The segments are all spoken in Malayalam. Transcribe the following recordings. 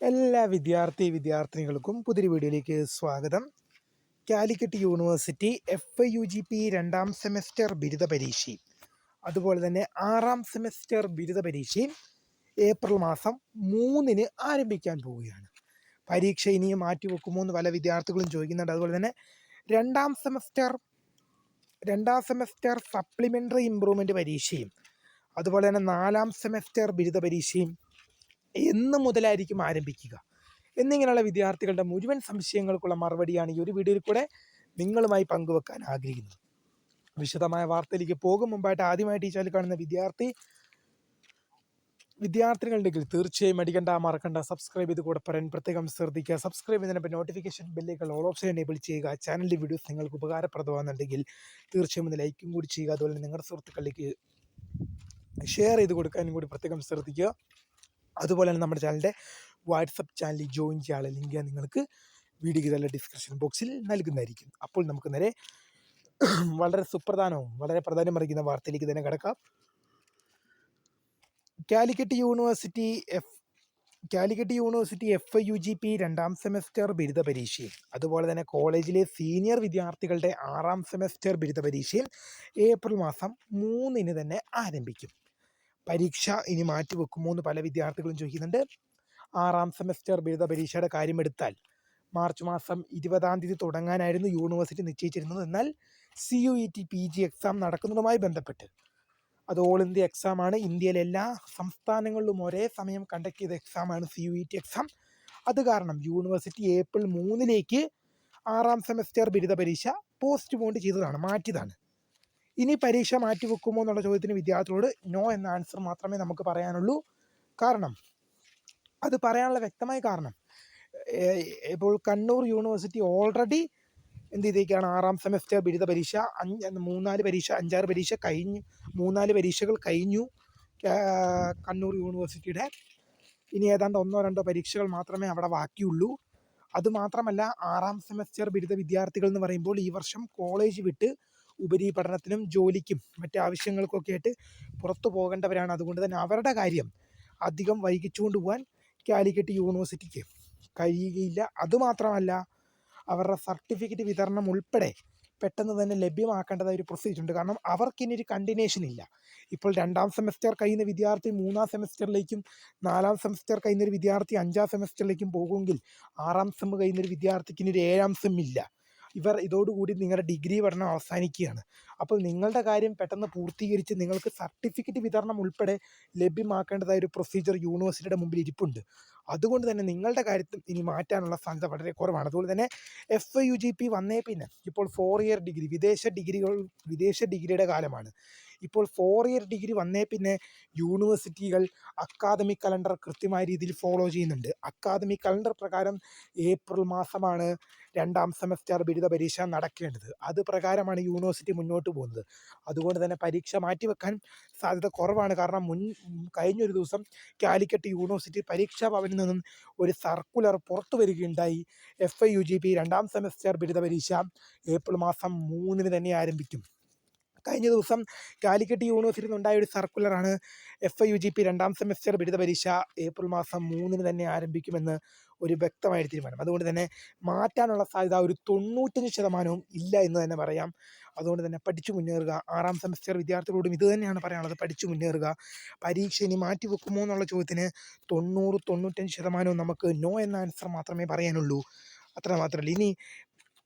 എല്ലാ വിദ്യാർത്ഥി വിദ്യാർത്ഥിനികൾക്കും പുതിയൊരു വീഡിയോയിലേക്ക് സ്വാഗതം. Calicut university F I U G P രണ്ടാം സെമസ്റ്റർ ബിരുദ പരീക്ഷയും അതുപോലെ തന്നെ ആറാം സെമസ്റ്റർ ബിരുദ പരീക്ഷയും ഏപ്രിൽ മാസം മൂന്നിന് ആരംഭിക്കാൻ പോവുകയാണ്. പരീക്ഷ ഇനിയും മാറ്റിവെക്കുമോ എന്ന് പല വിദ്യാർത്ഥികളും ചോദിക്കുന്നുണ്ട്. അതുപോലെ തന്നെ രണ്ടാം സെമസ്റ്റർ രണ്ടാം സെമസ്റ്റർ സപ്ലിമെന്ററി ഇമ്പ്രൂവ്മെന്റ് പരീക്ഷയും അതുപോലെ തന്നെ നാലാം സെമസ്റ്റർ ബിരുദ പരീക്ഷയും എന്ന് മുതലായിരിക്കും ആരംഭിക്കുക. എന്നിങ്ങനെയുള്ള വിദ്യാർത്ഥികളുടെ മുഴുവൻ സംശയങ്ങൾക്കുള്ള മറുപടിയാണ് ഈ ഒരു വീഡിയോയിൽ കൂടെ നിങ്ങളുമായി പങ്കുവെക്കാൻ ആഗ്രഹിക്കുന്നത്. വിശദമായ വാർത്തയിലേക്ക് പോകും. മുമ്പായിട്ട് ആദ്യമായിട്ട് ഈ ചാനൽ കാണുന്ന വിദ്യാർത്ഥി വിദ്യാർത്ഥികളുണ്ടെങ്കിൽ തീർച്ചയായും അടിക്കണ്ട മറക്കണ്ട. സബ്സ്ക്രൈബ് ചെയ്ത് കൂടെ പറയാൻ പ്രത്യേകം ശ്രദ്ധിക്കുക. സബ്സ്ക്രൈബ് ചെയ്തതിനപ്പോൾ നോട്ടിഫിക്കേഷൻ ബെല്ലുകൾ ഓൾ ഓപ്ഷൻ എനേബിൾ ചെയ്യുക. ചാനലിന്റെ വീഡിയോസ് നിങ്ങൾക്ക് ഉപകാരപ്രദമാകുന്നുണ്ടെങ്കിൽ തീർച്ചയായും ഒന്ന് ലൈക്കും കൂടി ചെയ്യുക. അതുപോലെ നിങ്ങളുടെ സുഹൃത്തുക്കളിലേക്ക് ഷെയർ ചെയ്ത് കൊടുക്കാനും കൂടി പ്രത്യേകം ശ്രദ്ധിക്കുക. അതുപോലെ തന്നെ നമ്മുടെ ചാനലിന്റെ വാട്സപ്പ് ചാനലിൽ ജോയിൻ ചെയ്യാനുള്ള ലിങ്ക് നിങ്ങൾക്ക് വീഡിയോയ്ക്ക് തന്നെ ഡിസ്ക്രിപ്ഷൻ ബോക്സിൽ നൽകുന്നതായിരിക്കും. അപ്പോൾ നമുക്ക് നേരെ വളരെ സുപ്രധാനവും വളരെ പ്രധാനം അറിയിക്കുന്ന വാർത്തയിലേക്ക് തന്നെ കിടക്കാം. Calicut university F Calicut university F I U G P രണ്ടാം സെമസ്റ്റർ ബിരുദ പരീക്ഷയും അതുപോലെ തന്നെ കോളേജിലെ സീനിയർ വിദ്യാർത്ഥികളുടെ ആറാം സെമസ്റ്റർ ബിരുദ പരീക്ഷയും ഏപ്രിൽ മാസം മൂന്നിന് തന്നെ ആരംഭിക്കും. പരീക്ഷ ഇനി മാറ്റിവെക്കുമോ എന്ന് പല വിദ്യാർത്ഥികളും ചോദിക്കുന്നുണ്ട്. ആറാം സെമസ്റ്റർ ബിരുദ പരീക്ഷയുടെ കാര്യമെടുത്താൽ മാർച്ച് മാസം ഇരുപതാം തീയതി തുടങ്ങാനായിരുന്നു യൂണിവേഴ്സിറ്റി നിശ്ചയിച്ചിരുന്നത്. എന്നാൽ C U E T P G exam നടക്കുന്നതുമായി ബന്ധപ്പെട്ട് അത് ഓൾ ഇന്ത്യ എക്സാമാണ് ഇന്ത്യയിലെ എല്ലാ സംസ്ഥാനങ്ങളിലും ഒരേ സമയം കണ്ടക്ട് ചെയ്ത എക്സാമാണ് C U E T exam അത് കാരണം യൂണിവേഴ്സിറ്റി ഏപ്രിൽ മൂന്നിലേക്ക് ആറാം സെമസ്റ്റർ ബിരുദ പരീക്ഷ പോസ്റ്റ് പോണ്ട് ചെയ്തതാണ് മാറ്റിയതാണ്. ഇനി പരീക്ഷ മാറ്റിവെക്കുമോ എന്നുള്ള ചോദ്യത്തിന് വിദ്യാർത്ഥികളോട് നോ എന്ന ആൻസർ മാത്രമേ നമുക്ക് പറയാനുള്ളൂ. കാരണം അത് പറയാനുള്ള വ്യക്തമായ കാരണം ഇപ്പോൾ കണ്ണൂർ യൂണിവേഴ്സിറ്റി ഓൾറെഡി എന്ത് ചെയ്തേക്കാണ്? ആറാം സെമസ്റ്റർ ബിരുദ പരീക്ഷ അഞ്ച് മൂന്നാൽ പരീക്ഷ അഞ്ചാറ് പരീക്ഷ കഴിഞ്ഞു മൂന്നാൽ പരീക്ഷകൾ കഴിഞ്ഞു കണ്ണൂർ യൂണിവേഴ്സിറ്റിയുടെ ഇനി ഏതാണ്ട് ഒന്നോ രണ്ടോ പരീക്ഷകൾ മാത്രമേ അവിടെ ബാക്കിയുള്ളൂ. അതുമാത്രമല്ല ആറാം സെമസ്റ്റർ ബിരുദ വിദ്യാർത്ഥികൾ എന്ന് പറയുമ്പോൾ ഈ വർഷം കോളേജ് വിട്ട് ഉപരിപഠനത്തിനും ജോലിക്കും മറ്റ് ആവശ്യങ്ങൾക്കൊക്കെ ആയിട്ട് പുറത്തു പോകേണ്ടവരാണ്. അതുകൊണ്ട് തന്നെ അവരുടെ കാര്യം അധികം വൈകിച്ചുകൊണ്ട് പോകാൻ കാലിക്കറ്റ് യൂണിവേഴ്സിറ്റിക്ക് കഴിയുകയില്ല. അതുമാത്രമല്ല അവരുടെ സർട്ടിഫിക്കറ്റ് വിതരണം ഉൾപ്പെടെ പെട്ടെന്ന് തന്നെ ലഭ്യമാക്കേണ്ടതായ ഒരു പ്രൊസീജിയർ ഉണ്ട്. കാരണം അവർക്കിനി ഒരു കണ്ടിന്യൂഷൻ ഇല്ല. ഇപ്പോൾ രണ്ടാം സെമസ്റ്റർ കഴിയുന്ന വിദ്യാർത്ഥി മൂന്നാം സെമസ്റ്ററിലേക്കും നാലാം സെമസ്റ്റർ കഴിയുന്ന ഒരു വിദ്യാർത്ഥി അഞ്ചാം സെമസ്റ്ററിലേക്കും പോകുമെങ്കിൽ ആറാം സെം കഴിയുന്ന ഒരു വിദ്യാർത്ഥിക്ക് ഇനി ഒരു ഏഴാം സെം ഇല്ല. ഇവർ ഇതോടുകൂടി നിങ്ങളുടെ ഡിഗ്രി പഠനം അവസാനിക്കുകയാണ്. അപ്പോൾ നിങ്ങളുടെ കാര്യം പെട്ടെന്ന് പൂർത്തീകരിച്ച് നിങ്ങൾക്ക് സർട്ടിഫിക്കറ്റ് വിതരണം ഉൾപ്പെടെ ലഭ്യമാക്കേണ്ടതായ ഒരു പ്രൊസീജിയർ യൂണിവേഴ്സിറ്റിയുടെ മുമ്പിൽ ഇരിപ്പുണ്ട്. അതുകൊണ്ട് തന്നെ നിങ്ങളുടെ കാര്യത്തിൽ ഇനി മാറ്റാനുള്ള സാധ്യത വളരെ കുറവാണ്. അതുപോലെ തന്നെ F I U G P വന്നേ പിന്നെ ഇപ്പോൾ ഫോർ ഇയർ ഡിഗ്രി വിദേശ ഡിഗ്രികൾ വിദേശ ഡിഗ്രിയുടെ കാലമാണ്. ഇപ്പോൾ ഫോർ ഇയർ ഡിഗ്രി വന്നേ പിന്നെ യൂണിവേഴ്സിറ്റികൾ അക്കാദമിക് കലണ്ടർ കൃത്യമായ രീതിയിൽ ഫോളോ ചെയ്യുന്നുണ്ട്. അക്കാദമിക് കലണ്ടർ പ്രകാരം ഏപ്രിൽ മാസമാണ് രണ്ടാം സെമസ്റ്റർ ബിരുദ പരീക്ഷ നടക്കേണ്ടത്. അത് പ്രകാരമാണ് യൂണിവേഴ്സിറ്റി മുന്നോട്ട് പോകുന്നത്. അതുകൊണ്ട് തന്നെ പരീക്ഷ മാറ്റിവെക്കാൻ സാധ്യത കുറവാണ്. കാരണം മുൻ കഴിഞ്ഞൊരു ദിവസം കാലിക്കറ്റ് യൂണിവേഴ്സിറ്റി പരീക്ഷാ ഭവനിൽ നിന്നും ഒരു സർക്കുലർ പുറത്തു വരികയുണ്ടായി. F I U G P രണ്ടാം സെമസ്റ്റർ ബിരുദ പരീക്ഷ ഏപ്രിൽ മാസം മൂന്നിന് തന്നെ ആരംഭിക്കും. കഴിഞ്ഞ ദിവസം കാലിക്കറ്റ് യൂണിവേഴ്സിറ്റിയിൽ നിന്നുണ്ടായ ഒരു സർക്കുലറാണ് F I U G P രണ്ടാം സെമസ്റ്റർ ബിരുദ പരീക്ഷ ഏപ്രിൽ മാസം മൂന്നിന് തന്നെ ആരംഭിക്കുമെന്ന് ഒരു വ്യക്തമായ തീരുമാനം. അതുകൊണ്ട് തന്നെ മാറ്റാനുള്ള സാധ്യത ഒരു തൊണ്ണൂറ്റഞ്ച് ശതമാനവും ഇല്ല എന്ന് തന്നെ പറയാം. അതുകൊണ്ട് തന്നെ പഠിച്ചു മുന്നേറുക. ആറാം സെമസ്റ്റർ വിദ്യാർത്ഥികളോടും ഇത് തന്നെയാണ് പറയാനുള്ളത്. പഠിച്ചു മുന്നേറുക. പരീക്ഷ ഇനി മാറ്റി വെക്കുമോ എന്നുള്ള ചോദ്യത്തിന് തൊണ്ണൂറ് തൊണ്ണൂറ്റഞ്ച് ശതമാനവും നമുക്ക് നോ എന്ന ആൻസർ മാത്രമേ പറയാനുള്ളൂ. അത്ര മാത്രമല്ല. ഇനി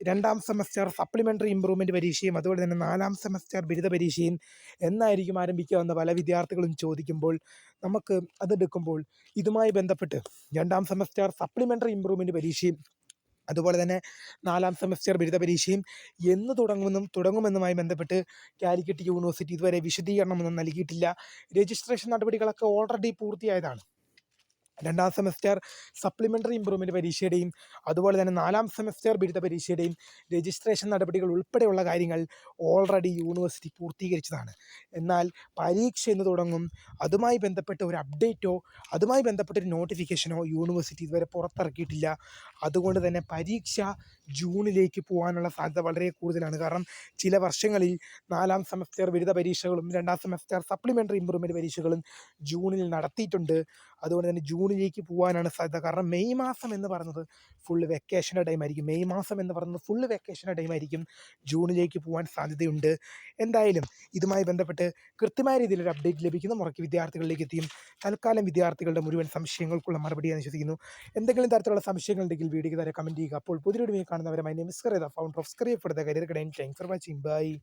രണ്ടാം സെമസ്റ്റർ സപ്ലിമെന്ററി ഇമ്പ്രൂവ്മെന്റ് പരീക്ഷയും അതുപോലെ തന്നെ നാലാം സെമസ്റ്റർ ബിരുദ പരീക്ഷയും എന്നായിരിക്കും ആരംഭിക്കുക എന്ന് പല വിദ്യാർത്ഥികളും ചോദിക്കുമ്പോൾ നമുക്ക് അതെടുക്കുമ്പോൾ ഇതുമായി ബന്ധപ്പെട്ട് രണ്ടാം സെമസ്റ്റർ സപ്ലിമെന്ററി ഇമ്പ്രൂവ്മെന്റ് പരീക്ഷയും അതുപോലെ തന്നെ നാലാം സെമസ്റ്റർ ബിരുദ പരീക്ഷയും എന്ന് തുടങ്ങുമെന്നും തുടങ്ങുമെന്നുമായി ബന്ധപ്പെട്ട് കാലിക്കറ്റ് യൂണിവേഴ്സിറ്റി ഇതുവരെ വിശദീകരണമൊന്നും നൽകിയിട്ടില്ല. രജിസ്ട്രേഷൻ നടപടികളൊക്കെ ഓൾറെഡി പൂർത്തിയായതാണ്. രണ്ടാം സെമസ്റ്റർ സപ്ലിമെന്ററി ഇമ്പ്രൂവ്മെന്റ് പരീക്ഷയുടെയും അതുപോലെ തന്നെ നാലാം സെമസ്റ്റർ ബിരുദ പരീക്ഷയുടെയും രജിസ്ട്രേഷൻ നടപടികൾ ഉൾപ്പെടെയുള്ള കാര്യങ്ങൾ ഓൾറെഡി യൂണിവേഴ്സിറ്റി പൂർത്തീകരിച്ചതാണ്. എന്നാൽ പരീക്ഷ എന്ന് തുടങ്ങും. അതുമായി ബന്ധപ്പെട്ട ഒരു അപ്ഡേറ്റോ അതുമായി ബന്ധപ്പെട്ട ഒരു നോട്ടിഫിക്കേഷനോ യൂണിവേഴ്സിറ്റി ഇതുവരെ പുറത്തിറക്കിയിട്ടില്ല. അതുകൊണ്ട് തന്നെ പരീക്ഷ ജൂണിലേക്ക് പോകാനുള്ള സാധ്യത വളരെ കൂടുതലാണ്. കാരണം ചില വർഷങ്ങളിൽ നാലാം സെമസ്റ്റർ ബിരുദ പരീക്ഷകളും രണ്ടാം സെമസ്റ്റർ സപ്ലിമെന്ററി ഇമ്പ്രൂവ്മെന്റ് പരീക്ഷകളും ജൂണിൽ നടത്തിയിട്ടുണ്ട്. അതുകൊണ്ട് തന്നെ ജൂണിലേക്ക് പോകാനാണ് സാധ്യത. കാരണം മെയ് മാസം എന്ന് പറയുന്നത് ഫുള്ള് വെക്കേഷന്റെ ടൈം ആയിരിക്കും. മെയ് മാസം എന്ന് പറയുന്നത് ഫുള്ള് വെക്കേഷന്റെ ടൈം ആയിരിക്കും ജൂണിലേക്ക് പോകാൻ സാധ്യതയുണ്ട്. എന്തായാലും ഇതുമായി ബന്ധപ്പെട്ട് കൃത്യമായ രീതിയിലൊരു അപ്ഡേറ്റ് ലഭിക്കുന്ന. മുറയ്ക്ക് വിദ്യാർത്ഥികളിലേക്ക് എത്തിയും. തൽക്കാലം വിദ്യാർത്ഥികളുടെ മുഴുവൻ സംശയങ്ങൾക്കുള്ള മറുപടി ഞാൻ വിശ്വസിക്കുന്നു. എന്തെങ്കിലും തരത്തിലുള്ള സംശയങ്ങൾ ഉണ്ടെങ്കിൽ വീഡിയോ താരെ കമന്റ് ചെയ്യുക. അപ്പോൾ പുതിയൊരു കാണുന്നവരെ. My name is founder of scree for the career കടയും താങ്ക്സ് ഫോർ വാച്ചിങ് ബൈ